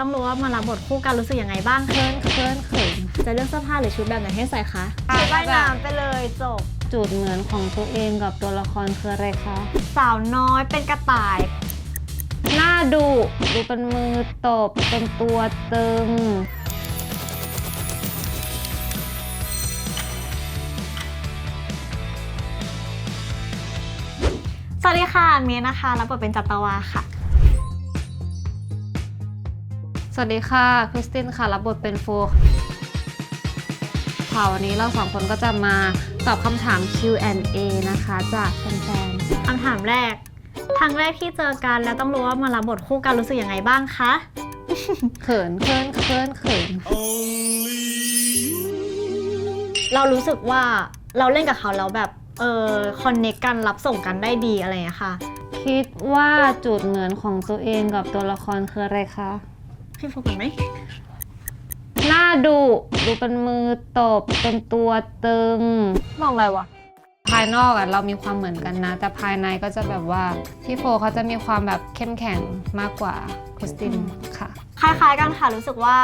ต้องรู้ว่ามารับบทคู่กันรู้สึกยังไงบ้างเขินเขินเขินจะเลือกเสื้อผ้าหรือชุดแบบไหนให้ใส่คะอะชุดว่ายแบบน้ำไปเลยจบ จุดเหมือนของตัวเองกับตัวละครคืออะไรคะสาวน้อยเป็นกระต่าย หน้าดุดูเป็นมือตบเป็นตัวตึง สวัสดีค่ะเมียนะคะรับบทเป็นจัตวาค่ะ สวัสดีค่ะ คริสตินค่ะ รับบทเป็นโฟกค่ะวันนี้เราสองคนก็จะมาตอบคำถาม Q&A นะคะ จากแฟนคำถามแรกครั้งแรกที่เจอกันแล้วต้องรู้ว่ามารับบทคู่กันรู้สึกยังไงบ้างคะๆเขินเขินเขินเขินเรารู้สึกว่าเราเล่นกับเขาแล้วแบบเออคอนเนคกันรับส่งกันได้ดีอะไรอย่างเงี้ยค่ะ คิดว่าจุดเหมือนของตัวเองกับตัวละครคืออะไรคะ พี่โฟกัสไหมหน้าดุดูเป็นมือตบ เป็นตัวตึง มองอะไรวะ ภายนอกอะเรามีความเหมือนกันนะ แต่ภายในก็จะแบบว่าพี่โฟเขาจะมีความแบบเข้มแข็งมากกว่าคริสตินค่ะ คล้ายๆกันค่ะ รู้สึกว่า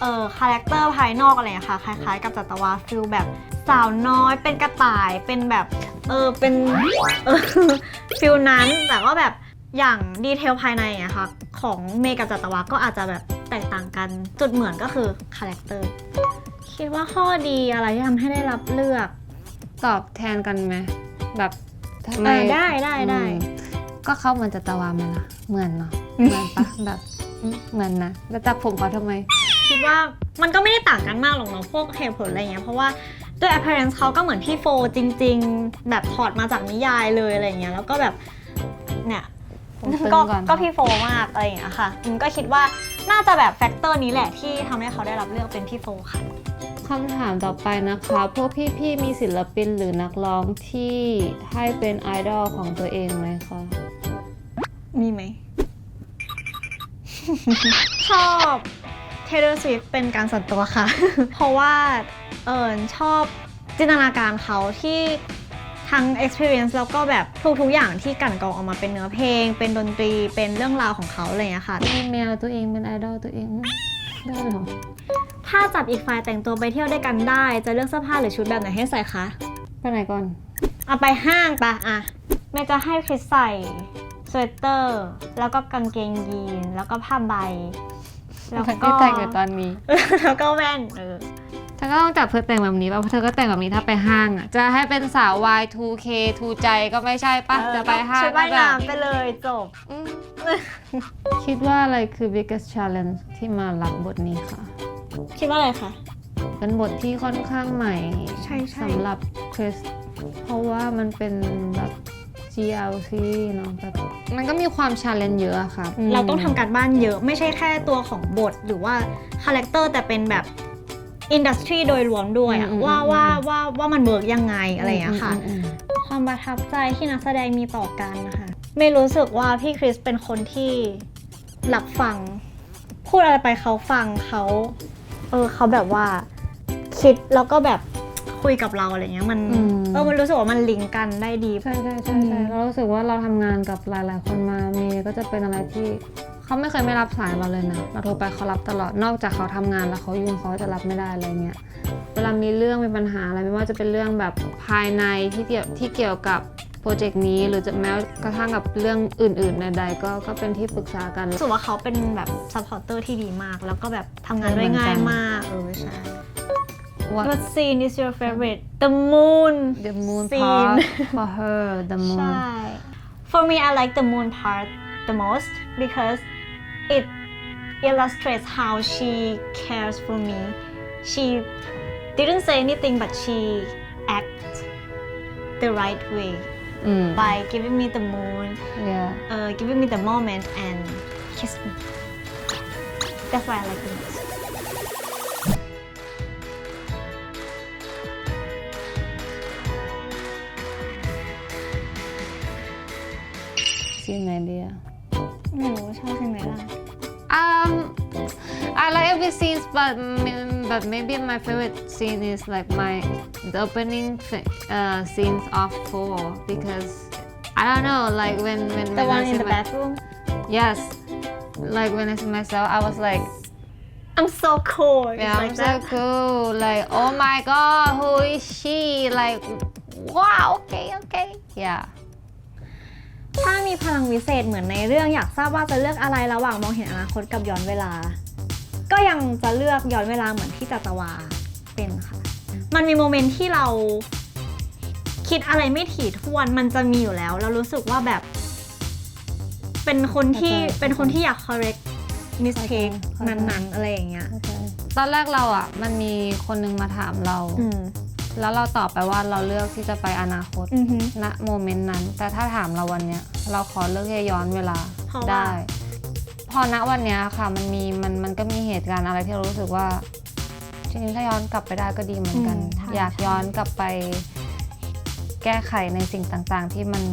เออคาแรคเตอร์ภายนอกอะไรอย่างเงี้ยค่ะ คล้าย ๆ กับจัตวาฟิลแบบสาวน้อยเป็นกระต่ายเป็นแบบ เออเป็นเออฟิลนั้นแต่ว่าแบบ อย่างดีเทลภายในอะค่ะของเมย์กับจัตวาก็อาจจะแบบแตกต่างกัน จุดเหมือนก็คือคาแรคเตอร์คิดว่าข้อดีอะไรที่ทำให้ได้รับเลือก ตอบแทนกันไหมแบบทำไมเออได้ได้ได้ อืมก็เขาเหมือนจะตะวาไหมล่ะเหมือนเนาะเหมือนปะแบบอืมเหมือนนะแล้วจับผมเขาทำไม คิดว่ามันก็ไม่ได้ต่างกันมากหรอกเนาะพวกเหตุผลอะไรเงี้ยเพราะว่าด้วย appearance เขาก็เหมือนพี่โฟจริง ๆ แบบถอดมาจากนิยายเลยอะไรเงี้ยแล้วก็แบบเนี่ยผม ตึงก็ก่อน ก็พี่โฟมากอะไรอย่างเงี้ยค่ะอืมก็คิดว่าน่าจะแบบแฟกเตอร์นี้แหละที่ทำให้เขาได้รับเลือกเป็นพี่โฟค่ะ คำถามต่อไปนะคะ พวกพี่ๆมีศิลปินหรือนักร้องที่ให้เป็นไอดอลของตัวเองไหมคะ มีไหม ชอบ Taylor Swift เป็นการส่วนตัวค่ะ เพราะว่าเอิญชอบจินตนาการเขาที่ ทั้ง experience แล้วก็แบบทุกๆอย่างที่กลั่นกรองออกมาเป็นเนื้อเพลง เป็นดนตรีเป็นเรื่องราวของเขาอะไรอย่างเงี้ยค่ะมีแมวตัวเองเป็นไอดอลตัวเองได้เหรอ ถ้าจับอีกฝ่ายแต่งตัวไปเที่ยวด้วยกันได้ จะเลือกเสื้อผ้าหรือชุดแบบไหนให้ใส่คะไปไหนก่อน เอาไปห้างปะอะแม่จะให้คริสใส่สเวตเตอร์ แล้วก็กางเกงยีน แล้วก็ผ้าใบ แล้วก็ที่แต่งอยู่ตอนนี้ แล้วก็แว่นเออ เธอก็ต้องจับเธอแต่งแบบนี้ป่ะเพราะเธอก็แต่งแบบนี้ถ้าไปห้างอะ จะให้เป็นสาว Y2K ทูใจก็ไม่ใช่ป่ะ จะไปห้างชุดว่ายก็แบบน้ำไปเลยจบ อืมคิดว่าอะไรคือ biggest challenge ที่มารับบทนี้ค่ะ คิดว่าอะไรคะ เป็นบทที่ค่อนข้างใหม่ใช่ใช่ สำหรับคริสเพราะว่ามันเป็นแบบ GLC เนาะแบบมันก็มีความ challenge เยอะอะค่ะเราต้องทำการบ้านเยอะไม่ใช่แค่ตัวของบทหรือว่าคาแรคเตอร์แต่เป็นแบบ อินดัสทรีโดยรวมด้วยอะอืมว่าอืม ว่าว่าว่ามันเวิร์กยังไงอะไรอย่างเงี้ยค่ะ มอืมความประทับใจที่นักแสดงมีต่อกันนะคะไม่รู้สึกว่าพี่คริสเป็นคนที่รับฟัง พูดอะไรไปเขาฟังเขาเออเขาแบบว่าคิดแล้วก็แบบคุยกับเราอะไรเงี้ยมันอืม เออมันรู้สึกว่ามันลิงก์กันได้ดี ใช่ใช่ใช่ใช่อืม เรารู้สึกว่าเราทำงานกับหลาย ๆ คนมาเมย์ก็จะเป็นอะไรที่ เขาไม่เคยไม่รับสายเราเลยนะ เราโทรไปเขารับตลอด นอกจากเขาทำงานแล้วเขายุ่งเขาจะรับไม่ได้อะไรเงี้ย เวลามีเรื่องมีปัญหาอะไรไม่ว่าจะเป็นเรื่องแบบภายในที่เกี่ยวที่เกี่ยวกับโปรเจกต์นี้หรือจะแม้กระทั่งกับเรื่องอื่นๆใดๆก็ก็เป็นที่ปรึกษากันรู้สึกว่าเขาเป็นแบบซัพพอร์เตอร์ที่ดีมาก แล้วก็แบบทำงานได้ง่ายมากเออใช่ What What scene is your favorite The moon the moon Scene part for her the moon ใช่ For me I like the moon part the most because It illustrates how she cares for me. She didn't say anything, but she acted the right way mm. by giving me the moon, yeah. uh, giving me the moment, and kissed me. That's why I like it. most. See an idea. 嗯，我超级美。I like every scenes, but m- but maybe my favorite scene is like my the opening fi- uh, scenes of four because I don't know like when when The when I one in see the my- bathroom yes like when I see myself I was like I'm so cool It's yeah I'm like so that. cool like oh my god who is she like wow okay okay yeah ถ้ามีพลังวิเศษเหมือนในเรื่องอยากทราบว่าจะเลือกอะไรระหว่างมองเห็นอนาคตกับย้อนเวลา ก็ยังจะเลือกย้อนเวลาเหมือนที่จัตวาเป็นค่ะ มันมีโมเมนต์ที่เราคิดอะไรไม่ถี่ถ้วนมันจะมีอยู่แล้ว เรารู้สึกว่าแบบ เป็นคนที่เข้าใจ เป็นคนที่อยาก correct mistake เข้าใจนั้นๆ อะไรอย่างเงี้ยตอนแรกเราอะ มันมีคนนึงมาถามเรา อืมแล้วเราตอบไปว่าเราเลือกที่จะไปอนาคตอือฮึ ณโมเมนต์นั้น แต่ถ้าถามเราวันเนี้ยเราขอเลือกที่จะย้อนเวลาเพราะว่า ได้ พอณวันเนี้ยค่ะ มันมีมันมันก็มีเหตุการณ์อะไรที่เรารู้สึกว่าจริงๆถ้าย้อนกลับไปได้ก็ดีเหมือนกัน อืมใช่อยากย้อนกลับไป แก้ไขในสิ่งต่างๆ ที่มัน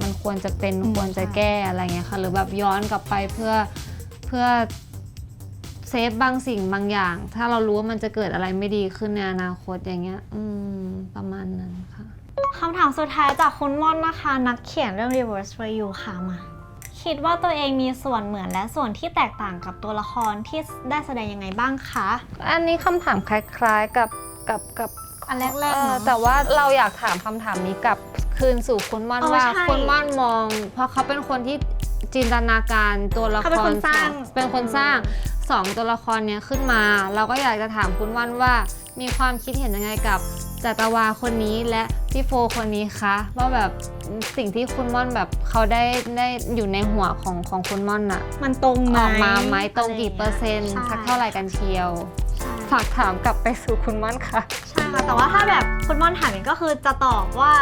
มันควรจะเป็นควรจะแก้อะไรเงี้ยค่ะ หรือแบบย้อนกลับไปเพื่อเพื่อเซฟบางสิ่งบางอย่าง ถ้าเรารู้ว่ามันจะเกิดอะไรไม่ดีขึ้นในอนาคตอย่างเงี้ย อืม ประมาณนั้นค่ะ คำถามสุดท้ายจากคุณม่อนนะคะ นักเขียนเรื่อง Reverse for You ค่ะมา คิดว่าตัวเองมีส่วนเหมือนและส่วนที่แตกต่างกับตัวละครที่ได้แสดงยังไงบ้างคะ อันนี้คำถามคล้ายๆกับกับกับอันแรกๆเออเนอะ แต่ว่าเราอยากถามคำถามนี้กลับคืนสู่คุณม่อนเออว่าใช่คุณม่อนมอง เพราะเขาเป็นคนที่จินตนาการตัวละคเขาเป็นรคนสร้างองเป็นคนสร้างสองตัวละครเนี้ยขึ้นมา เราก็อยากจะถามคุณม่อนว่ามีความคิดเห็นยังไงกับ จัตวาคนนี้และพี่โฟคนนี้คะว่าแบบสิ่งที่คุณม่อนแบบเขาได้ได้อยู่ในหัวของของคุณม่อนอะมันตรงไหมออกมาไหมตรงกี่เปอร์เซ็นต์ใช่สักเท่าไหร่กันเชียวใช่ฝากถามกลับไปสู่คุณม่อนค่ะ ใช่ค่ะ แต่ว่าถ้าแบบคุณม่อนถามอีกก็คือจะตอบว่า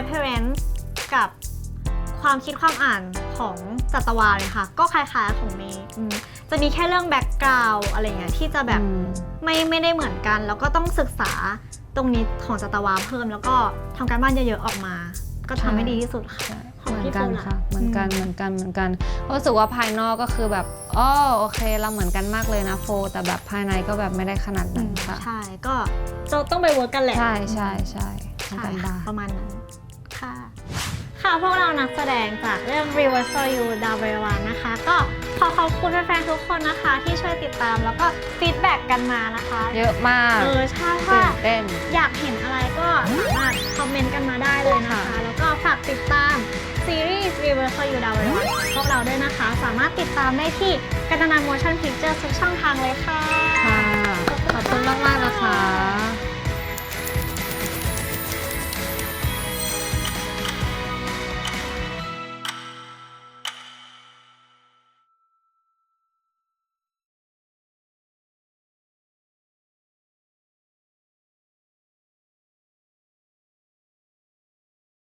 appearance กับความคิดความอ่านของจัตวาเลยค่ะ ก็คล้ายๆของเมย์อืมจะมีแค่เรื่อง background อะไรเงี้ยที่จะแบบอืมไม่ไม่ได้เหมือนกัน แล้วก็ต้องศึกษา ตรงนี้ของจัตวาเพิ่มแล้วก็ทำการบ้านเยอะๆออกมา ก็ทำให้ดีที่สุดค่ะ ของเหมือพี่นกันโฟล่ะ ค่ะ เหมือนกันอืมเหมือนกัน เหมือนกันรู้สึกว่าภายนอกก็คือแบบอ๋อโอเค เราเหมือนกันมากเลยนะโฟ แต่แบบภายในก็แบบไม่ได้ขนาดอืนั้นมค่ะ ใช่ก็จะต้องไปเวิร์กกันแหละ ใช่ใช่ใช่ใช่ทำกันค่ะบ้านประมาณนั้น ค่ะ ค่ะ พวกเรานักแสดงจากเรื่อง Reverse for You ดาวเบรวันนะคะ ก็ ขอขอบคุณแฟนๆทุกคนนะคะ ที่ช่วยติดตามแล้วก็ฟีดแบ็กกันมานะคะเยอะมากเออใช่ค่ะตื่นเต้น อยากเห็นอะไรก็สามารถคอมเมนต์กันมาได้เลยนะคะ ค่ะ แล้วก็ฝากติดตามซีรีส์ Reverse for You ดาวเบรวันพวกเราด้วยนะคะ สามารถติดตามได้ที่กันตนา motion picture ทุกช่องทางเลยค่ะ ค่ะ ขอบคุณมาก ๆ นะคะ